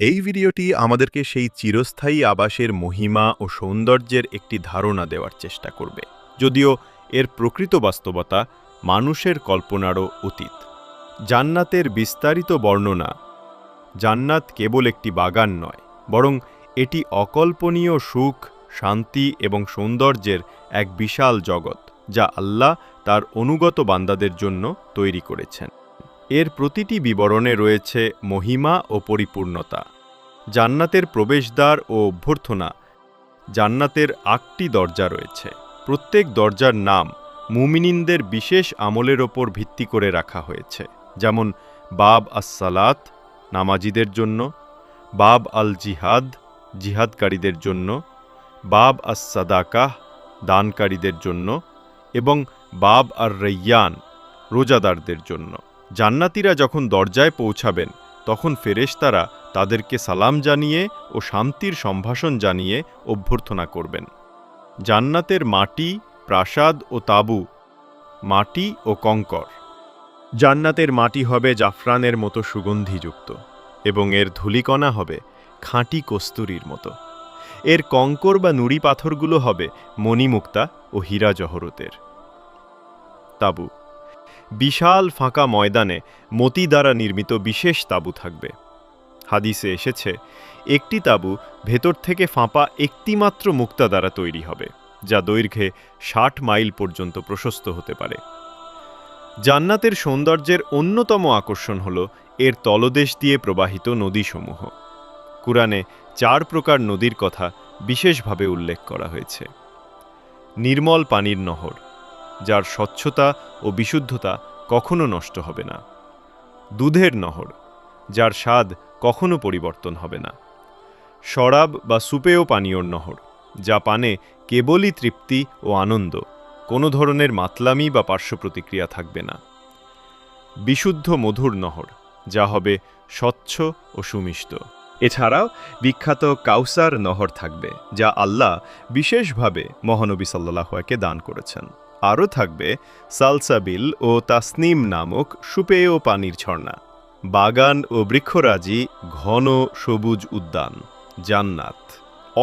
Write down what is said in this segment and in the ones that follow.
এই ভিডিওটি আমাদেরকে সেই চিরস্থায়ী আবাসের মহিমা ও সৌন্দর্যের একটি ধারণা দেওয়ার চেষ্টা করবে, যদিও এর প্রকৃত বাস্তবতা মানুষের কল্পনারও অতীত। জান্নাতের বিস্তারিত বর্ণনা, জান্নাত কেবল একটি বাগান নয়, বরং এটি অকল্পনীয় সুখ, শান্তি এবং সৌন্দর্যের এক বিশাল জগৎ, যা আল্লাহ তার অনুগত বান্দাদের জন্য তৈরি করেছেন। এর প্রতিটি বিবরণে রয়েছে মহিমা ও পরিপূর্ণতা, জান্নাতের প্রবেশদ্বার ও অভ্যর্থনা, জান্নাতের আটটি দরজা রয়েছে। প্রত্যেক দরজার নাম মুমিনিনদের বিশেষ আমলের ওপর ভিত্তি করে রাখা হয়েছে, যেমন বাব আসসালাত নামাজিদের জন্য, বাব আল জিহাদ জিহাদকারীদের জন্য, বাব আস সাদাকাহ দানকারীদের জন্য এবং বাব আর রৈয়ান রোজাদারদের জন্য। জান্নাতীরা যখন দরজায় পৌঁছাবেন, তখন ফেরেশতারা তাদেরকে সালাম জানিয়ে ও শান্তির সম্ভাষণ জানিয়ে অভ্যর্থনা করবেন। জান্নাতের মাটি, প্রাসাদ ও তাবু, মাটি ও কঙ্কর। জান্নাতের মাটি হবে জাফরানের মতো সুগন্ধিযুক্ত এবং এর ধুলিকণা হবে খাঁটি কস্তুরীর মতো। এর কঙ্কর বা নুড়ি পাথরগুলো হবে মণিমুক্তা ও হীরা জহরতের। তাবু বিশাল ফাঁকা ময়দানে মতি দ্বারা নির্মিত বিশেষ তাঁবু থাকবে। হাদিসে এসেছে, একটি তাঁবু ভেতর থেকে ফাঁপা একটিমাত্র মুক্তা দ্বারা তৈরি হবে, যা দৈর্ঘ্যে ষাট মাইল পর্যন্ত প্রশস্ত হতে পারে। জান্নাতের সৌন্দর্যের অন্যতম আকর্ষণ হল এর তলদেশ দিয়ে প্রবাহিত নদীসমূহ। কুরআনে চার প্রকার নদীর কথা বিশেষভাবে উল্লেখ করা হয়েছে। নির্মল পানির নহর যার স্বচ্ছতা ও বিশুদ্ধতা কখনো নষ্ট হবে না। দুধের নহর, যার স্বাদ কখনো পরিবর্তন হবে না। শরাব বা সুপেয় পানীয়র নহর, যা পানে কেবলই তৃপ্তি ও আনন্দ, কোনো ধরনের মাতলামি বা পার্শ্ব প্রতিক্রিয়া থাকবে না। বিশুদ্ধ মধুর নহর, যা হবে স্বচ্ছ ও সুমিষ্ট। এছাড়াও বিখ্যাত কাউসার নহর থাকবে, যা আল্লাহ বিশেষভাবে মহানবী সাল্লাহকে দান করেছেন। আরও থাকবে সালসাবিল ও তাসনিম নামক সুপেয় পানির ঝর্ণা, বাগান ও বৃক্ষরাজি, ঘন সবুজ উদ্যান, জান্নাত।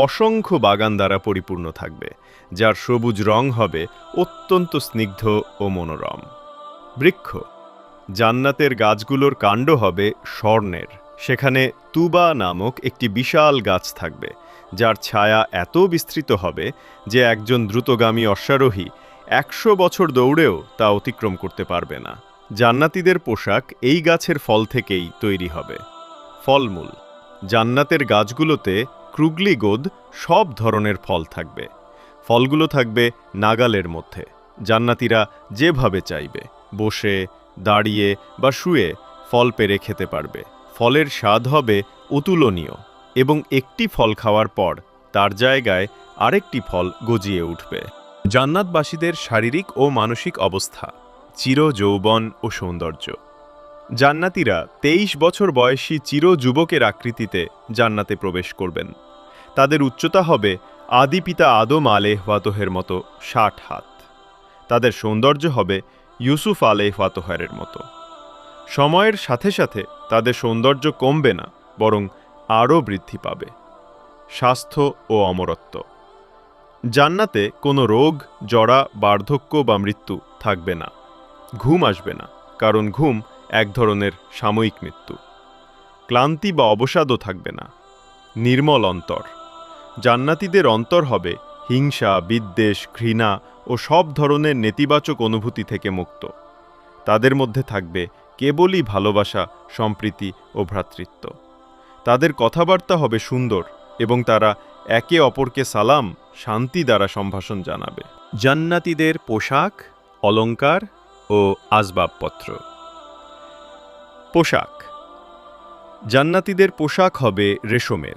অসংখ্য বাগান দ্বারা পরিপূর্ণ থাকবে, যার সবুজ রং হবে অত্যন্ত স্নিগ্ধ ও মনোরম। বৃক্ষ, জান্নাতের গাছগুলোর কাণ্ড হবে স্বর্ণের। সেখানে তুবা নামক একটি বিশাল গাছ থাকবে, যার ছায়া এত বিস্তৃত হবে যে একজন দ্রুতগামী অশ্বারোহী একশো বছর দৌড়েও তা অতিক্রম করতে পারবে না। জান্নাতীদের পোশাক এই গাছের ফল থেকেই তৈরি হবে। ফলমূল। জান্নাতের গাছগুলোতে ক্রুগলিগোদ সব ধরনের ফল থাকবে। ফলগুলো থাকবে নাগালের মধ্যে। জান্নাতীরা যেভাবে চাইবে, বসে, দাঁড়িয়ে বা শুয়ে ফল পেরে খেতে পারবে। ফলের স্বাদ হবে অতুলনীয় এবং একটি ফল খাওয়ার পর তার জায়গায় আরেকটি ফল গজিয়ে উঠবে। জান্নাতবাসীদের শারীরিক ও মানসিক অবস্থা চির যৌবন ও সৌন্দর্য। জান্নাতীরা তেইশ বছর বয়সী চির যুবকের আকৃতিতে জান্নাতে প্রবেশ করবেন। তাদের উচ্চতা হবে আদি পিতা আদম আলেহওয়াতোহের মতো ষাট হাত। তাদের সৌন্দর্য হবে ইউসুফ আলেহওয়াতোহের মতো। সময়ের সাথে সাথে তাদের সৌন্দর্য কমবে না, বরং আরও বৃদ্ধি পাবে। স্বাস্থ্য ও অমরত্ব। জান্নাতে কোনো রোগ জড়া বার্ধক্য বা মৃত্যু থাকবে না। ঘুম আসবে না, কারণ ঘুম এক ধরনের সাময়িক মৃত্যু। ক্লান্তি বা অবসাদও থাকবে না। নির্মল অন্তর। জান্নাতীদের অন্তর হবে হিংসা, বিদ্বেষ, ঘৃণা ও সব ধরনের নেতিবাচক অনুভূতি থেকে মুক্ত। তাদের মধ্যে থাকবে কেবলই ভালোবাসা, সম্প্রীতি ও ভ্রাতৃত্ব। তাদের কথাবার্তা হবে সুন্দর এবং তারা একে অপরকে সালাম শান্তি দ্বারা সম্ভাষণ জানাবে। জান্নাতীদের পোশাক, অলংকার ও আসবাবপত্র। পোশাক। জান্নাতীদের পোশাক হবে রেশমের,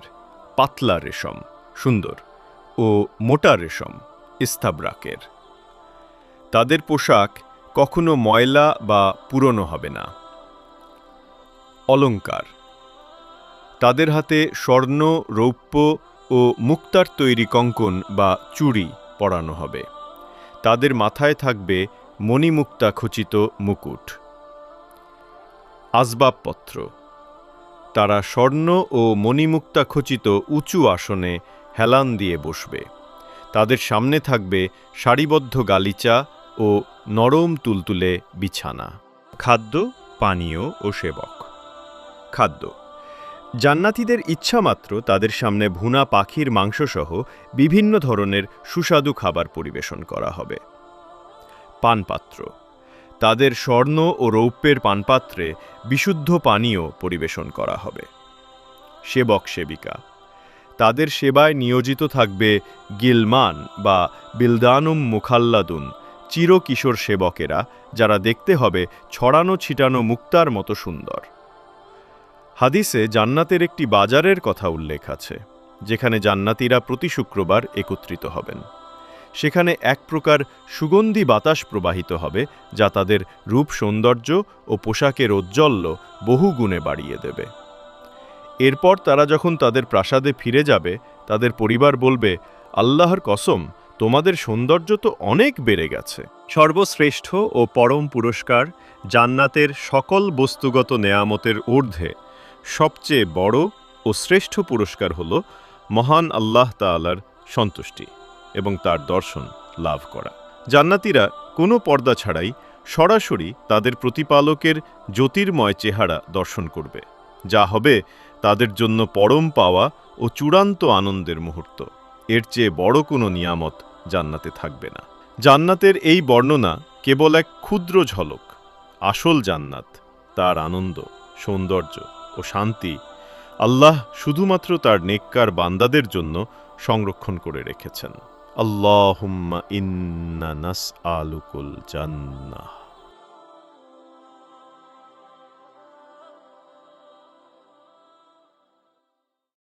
পাতলা রেশম, সুন্দর ও মোটা রেশম, ইস্তাবরাকের। তাদের পোশাক কখনো ময়লা বা পুরনো হবে না। অলংকার। তাদের হাতে স্বর্ণ, রৌপ্য ও মুক্তার তৈরি কঙ্কন বা চুড়ি পরানো হবে। তাদের মাথায় থাকবে মণিমুক্তা খচিত মুকুট। আসবাবপত্র। তারা স্বর্ণ ও মণিমুক্তা খচিত উঁচু আসনে হেলান দিয়ে বসবে। তাদের সামনে থাকবে সারিবদ্ধ গালিচা ও নরম তুলতুলে বিছানা। খাদ্য, পানীয় ও সেবক। খাদ্য। জান্নাতীদের ইচ্ছামাত্র তাদের সামনে ভুনা পাখির মাংসসহ বিভিন্ন ধরনের সুস্বাদু খাবার পরিবেশন করা হবে। পানপাত্র। তাদের স্বর্ণ ও রৌপ্যের পানপাত্রে বিশুদ্ধ পানীয় পরিবেশন করা হবে। সেবক সেবিকা। তাদের সেবায় নিয়োজিত থাকবে গিলমান বা বিলদানুম মুখাল্লাদুন, চিরকিশোর সেবকেরা, যারা দেখতে হবে ছড়ানো ছিটানো মুক্তার মতো সুন্দর। হাদিসে জান্নাতের একটি বাজারের কথা উল্লেখ আছে, যেখানে জান্নাতীরা প্রতি শুক্রবার একত্রিত হবেন। সেখানে এক প্রকার সুগন্ধি বাতাস প্রবাহিত হবে, যা তাদের রূপ সৌন্দর্য ও পোশাকের ঔজ্জ্বল্য বহু গুণে বাড়িয়ে দেবে। এরপর তারা যখন তাদের প্রাসাদে ফিরে যাবে, তাদের পরিবার বলবে, আল্লাহর কসম, তোমাদের সৌন্দর্য তো অনেক বেড়ে গেছে। সর্বশ্রেষ্ঠ ও পরম পুরস্কার জান্নাতের সকল বস্তুগত নেয়ামতের ঊর্ধ্বে সবচেয়ে বড় ও শ্রেষ্ঠ পুরস্কার হল মহান আল্লাহ তাআলার সন্তুষ্টি এবং তার দর্শন লাভ করা। জান্নাতীরা কোনো পর্দা ছাড়াই সরাসরি তাদের প্রতিপালকের জ্যোতির্ময় চেহারা দর্শন করবে, যা হবে তাদের জন্য পরম পাওয়া ও চূড়ান্ত আনন্দের মুহূর্ত। এর চেয়ে বড় কোনো নিয়ামত জান্নাতে থাকবে না। জান্নাতের এই বর্ণনা কেবল এক ক্ষুদ্র ঝলক, আসল জান্নাত, তার আনন্দ, সৌন্দর্য ও শান্তি আল্লাহ শুধুমাত্র তার নেককার বান্দাদের জন্য সংরক্ষণ করে রেখেছেন। আল্লাহুম্মা ইন্না নাস আলুকুল জান্নাহ।